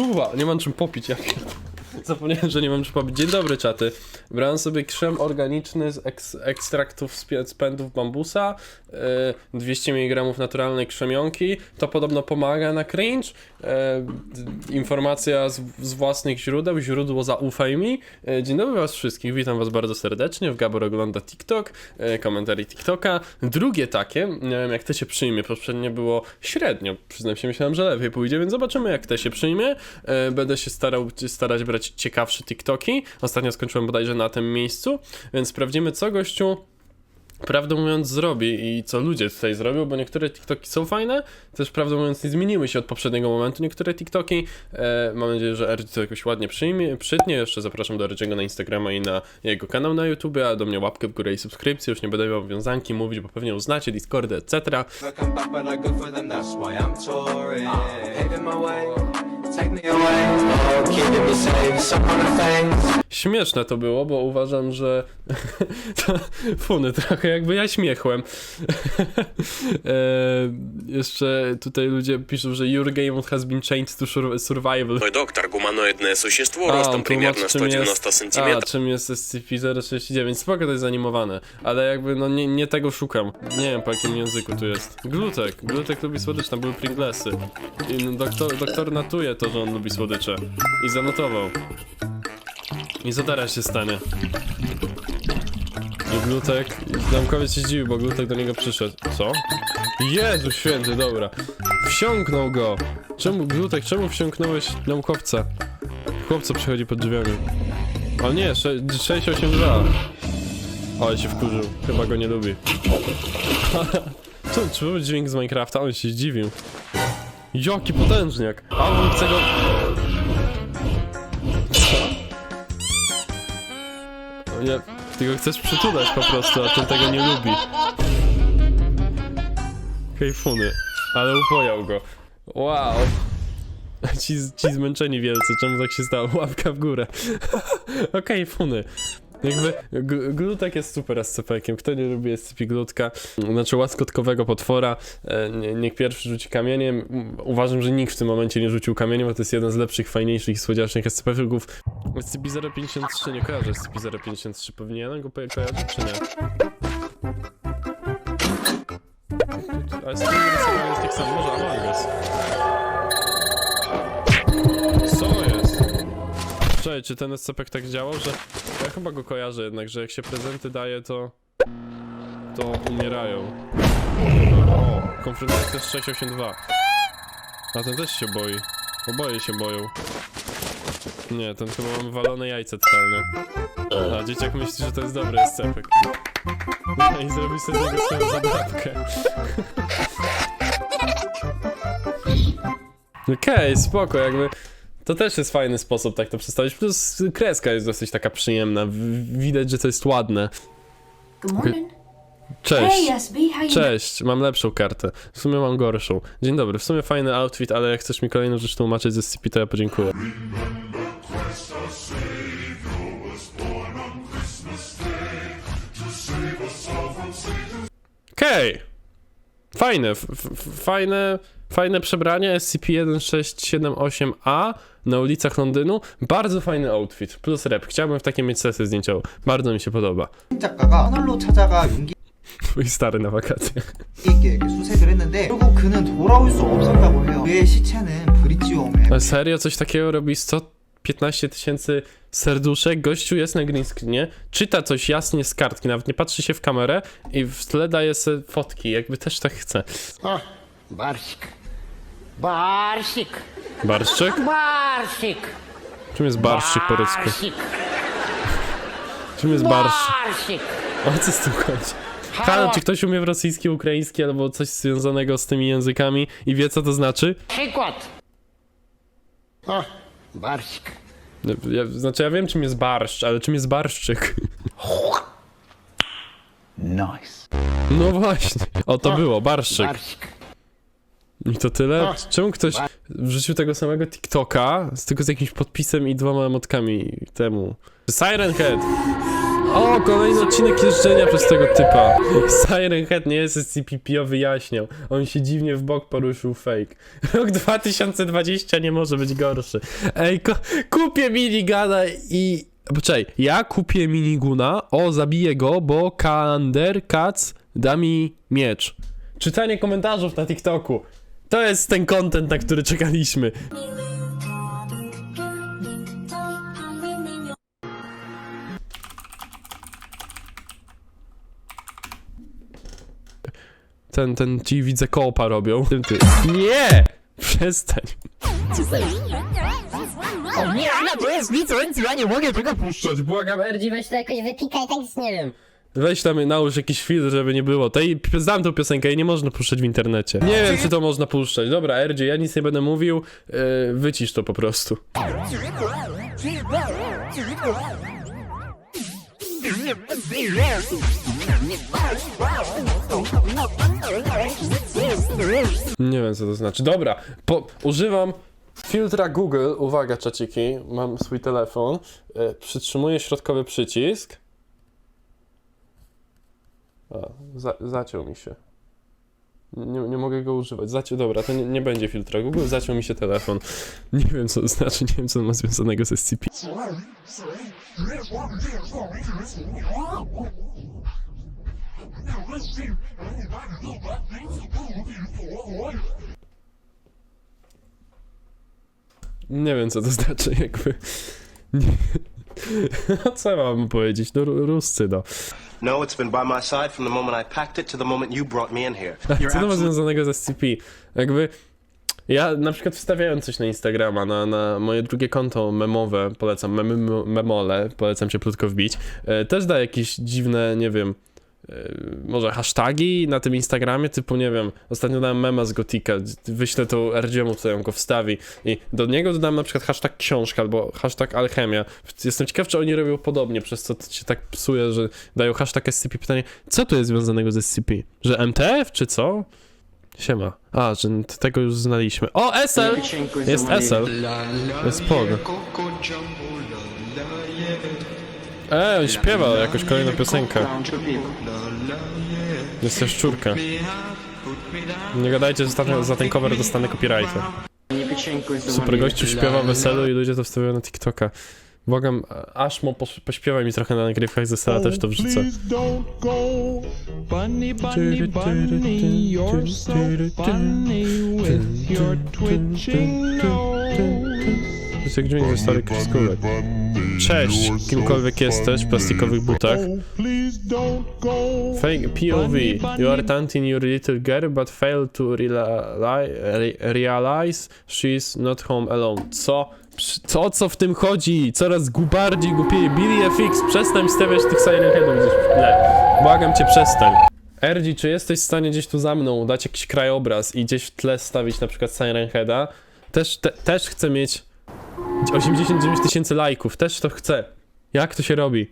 Uwa, nie mam czym popić, ja Zapomniałem, że nie mam czym popić. Dzień dobry, czaty. Brałem sobie krzem organiczny z eks ekstraktów z pędów bambusa, yy, 200 mg naturalnej krzemionki. To podobno pomaga na cringe. D- informacja z, z własnych źródeł, źródło zaufaj mi. Yy, dzień dobry was wszystkich, witam was bardzo serdecznie. W Gabor ogląda TikTok, yy, komentary TikToka. Drugie takie, nie wiem jak to się przyjmie, poprzednie było średnio. Przyznam się, myślałem, że lepiej pójdzie, więc zobaczymy jak to się przyjmie. E, Będę się starał starać brać ciekawsze TikToki. Ostatnio skończyłem bodajże na tym miejscu, więc sprawdzimy co gościu prawdę mówiąc zrobi i co ludzie tutaj zrobią, bo niektóre TikToki są fajne, też prawdę mówiąc nie zmieniły się od poprzedniego momentu niektóre TikToki. E, mam nadzieję, że RG to jakoś ładnie przyjmie, przytnie. Jeszcze zapraszam do RG'ego na Instagrama i na jego kanał na YouTube, a do mnie łapkę w górę i subskrypcję. Już nie będę miał wiązanki mówić, bo pewnie uznacie Discordy, etc. I come back, but I go for them, that's why I'm touring. Paving my way, take me away. Oh, keeping me safe, some kind of things. Śmieszne to było, bo uważam, że to funy trochę jakby ja śmiechłem. e, jeszcze tutaj ludzie piszą, że your game has been changed to sur- survival. Мой доктор – гуманоидное существо A, ростом on примерно tłumaczy, czym 190 jest, a, сантиметров. czym jest SCP-069. Spoko, to jest animowane, ale jakby no nie, nie tego szukam. Nie wiem po jakim języku tu jest. Glutek. Glutek lubi słodycze, tam były Pringlesy. I no, doktor, doktor natuje to, że on lubi słodycze. I zanotował. I co teraz się stanie? I Glutek, naukowiec się zdziwił, bo Glutek do niego przyszedł. Co? Jezu święty, dobra. Wsiąknął go. Czemu, Glutek, czemu wsiąknąłeś naukowca? Chłopco przychodzi pod drzwiami. Ale nie, sze- 682. Ale się wkurzył. Chyba go nie lubi. Co, czy był dźwięk z Minecrafta? On się zdziwił. Jaki potężniak! A on chce go... O Nie, ty go chcesz przytulać po prostu, a ten tego nie lubi. Hejfuny. Ale upojał go. Wow. Ci, ci zmęczeni wielcy, czemu tak się stało? Łapka w górę. Okej, funy. Jakby glutek jest super SCP-kiem. Kto nie lubi SCP glutka? Znaczy łaskotkowego potwora. E, nie, niech pierwszy rzuci kamieniem. Uważam, że nikt w tym momencie nie rzucił kamieniem, bo to jest jeden z lepszych, fajniejszych i słodziacznych SCP-ów. SCP-053 nie kojarzę SCP-053. Powinienem go kojarzyć, czy nie? Ale SCP-053 jest tak samo, może Czy ten SCP tak działał, że... Ja chyba go kojarzę jednak, że jak się prezenty daje, to... To umierają. O, konfrontacja z 682. A ten też się boi. Oboje się boją. Nie, ten chyba mam walone jajce totalnie. A dzieciak myśli, że to jest dobry SCP. No i zrobi sobie z niego swoją zabawkę. Okej, spoko, jakby... To też jest fajny sposób tak to przedstawić. Plus kreska jest dosyć taka przyjemna. w- Widać, że to jest ładne. Good morning. Cześć. Hey, SB, how you doing? Cześć, mam lepszą kartę. W sumie mam gorszą. Dzień dobry, w sumie fajny outfit, ale jak chcesz mi kolejną rzecz tłumaczyć ze SCP, to ja podziękuję. Okej. Fajne, f- f- fajne, Fajne przebranie SCP-1678A na ulicach Londynu. Bardzo fajny outfit, plus rep. Chciałbym w takiej mieć sesję zdjęciową. Bardzo mi się podoba. 작가가 Twój stary na wakacje. serio, coś takiego robi 115 tysięcy serduszek, gościu jest na green screenie, czyta coś jasnie z kartki, nawet nie patrzy się w kamerę i w tle daje sobie fotki, jakby też tak chce. O, Barsik. Barszczyk? Barsik. Czym jest barszczyk po rycku? Barsik. Czym jest barszczyk? O co z tym chodzi? Halo, czy ktoś umie w rosyjski, ukraiński albo coś związanego z tymi językami i wie co to znaczy? Przykład. O, barsik. No, ja, znaczy ja wiem czym jest barszcz, ale czym jest barszczyk? Nice. No właśnie, o to było, barszczyk. I to tyle? Czemu ktoś wrzucił tego samego TikToka, z tylko z jakimś podpisem i dwoma emotkami temu? Siren Head! O, kolejny odcinek jeżdżenia przez tego typa. Siren Head nie jest SCP-PO wyjaśniał. On się dziwnie w bok poruszył fake. Rok 2020 nie może być gorszy. Ej, kupię minigana i... Poczekaj, ja kupię miniguna, o, zabiję go, bo Kander Katz da mi miecz. Czytanie komentarzów na TikToku. To jest ten content, na który czekaliśmy. Ten, ten ci widzę kopa robią. Tym ty. Nie! Przestań. O nie, Anna, to jest nic, nic, ja nie mogę tego puszczać, błagam, Erdzi, weź to jakoś wypikaj, tak nic nie wiem. Weź tam nałóż jakiś filtr, żeby nie było. Tej znam tą piosenkę i nie można puszczać w internecie. Nie wiem, czy to można puszczać. Dobra, RJ, ja nic nie będę mówił. Yy, wycisz to po prostu. Nie wiem, co to znaczy. Dobra, po, używam filtra Google. Uwaga, czaciki, mam swój telefon. Yy, przytrzymuję środkowy przycisk. A, za, zaciął mi się. Nie, nie mogę go używać. Zaciął, dobra, to nie, nie będzie filtra Google, zaciął mi się telefon. Nie wiem co to znaczy, nie wiem co to ma związanego z SCP. Nie wiem co to znaczy, jakby. No co mam powiedzieć? No ru- ruscy, no. No, it's been by my side from the moment I packed it to the moment you brought me in here. You're Co to ma absolutely związanego z SCP? Jakby. Ja na przykład wstawiając coś na Instagrama, na, na moje drugie konto memowe, polecam memy, memole, polecam cieplutko wbić, e, też da jakieś dziwne, nie wiem, może hashtagi na tym Instagramie, typu, nie wiem, ostatnio dałem mema z Gotika, wyślę to RGM-u, co on go wstawi i do niego dodam na przykład hashtag książka albo hashtag alchemia. Jestem ciekaw, czy oni robią podobnie, przez co się tak psuje, że dają hashtag SCP. Pytanie, co tu jest związanego z SCP? Że MTF, czy co? Siema. A, że tego już znaliśmy. O, SL! Jest SL. Jest pod. E, śpiewa jakąś kolejną piosenkę. Jest jaszczurka. Nie gadajcie, że za- za ten cover dostanę copyrighta. Super gościu śpiewa weselu i ludzie to wstawiają na TikToka. Błagam, Ashmo, poś- pośpiewaj mi trochę na nagrywkach ze sala, też to wrzucę. Please don't go. Bunny, bunny, bunny, jest jak dźwięk ze starych. Cześć, kimkolwiek jesteś w plastikowych butach. Fake POV. You are taunting your little girl, but fail to reali- re realize she's not home alone. Co? Co, co w tym chodzi? Coraz bardziej głupieje. Billy FX, przestań stawiać tych Siren Headów gdzieś w tle. Błagam cię, przestań. Erdi, czy jesteś w stanie gdzieś tu za mną dać jakiś krajobraz i gdzieś w tle stawić na przykład Siren Heada? Też, te, też chcę mieć 89 tysięcy lajków, też to chcę. Jak to się robi?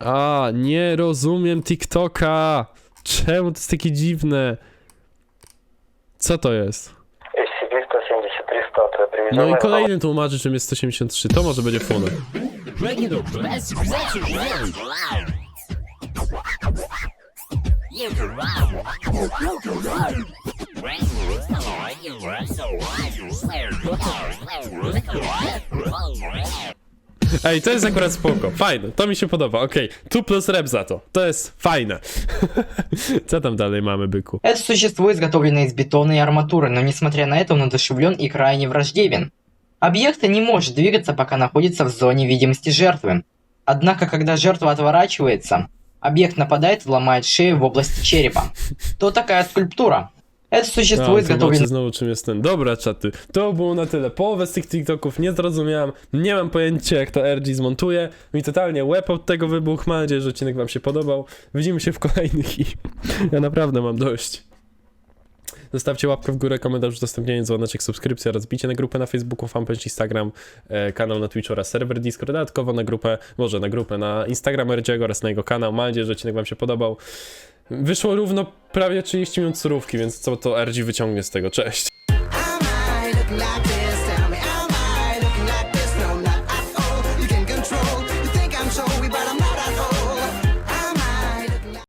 A, nie rozumiem TikToka. Czemu to jest takie dziwne? Co to jest? No i kolejny tłumaczy, czym jest 183. To może będzie funny. Ej, to jest akurat spoko. Fajne, to mi się podoba. Okej, tu plus rep za to. To jest fajne. Co tam dalej mamy, byku? Это существо изготовлено из бетона и арматуры, но несмотря на это он одушевлен и крайне враждебен. Объект не может двигаться, пока находится в зоне видимости жертвы. Однако, когда жертва отворачивается, объект нападает и ломает шею в области черепа. То такая скульптура. Это существо A, изготовлено zobaczę znowu czym jest ten. Dobra, czaty. To było na tyle. Połowę z tych TikToków nie zrozumiałem. Nie mam pojęcia, jak to RG zmontuje. Mi totalnie łeb od tego wybuch. Mam nadzieję, że odcinek wam się podobał. Widzimy się w kolejnych i ja naprawdę mam dość. Zostawcie łapkę w górę, komentarz, udostępnienie, dzwoneczek, subskrypcja oraz bicie na grupę na Facebooku, fanpage Instagram, e, kanał na Twitch oraz serwer Discord, dodatkowo na grupę, może na grupę na Instagram RG'ego oraz na jego kanał. Mam nadzieję, że odcinek wam się podobał. Wyszło równo prawie 30 minut surówki, więc co to RG wyciągnie z tego. Cześć! like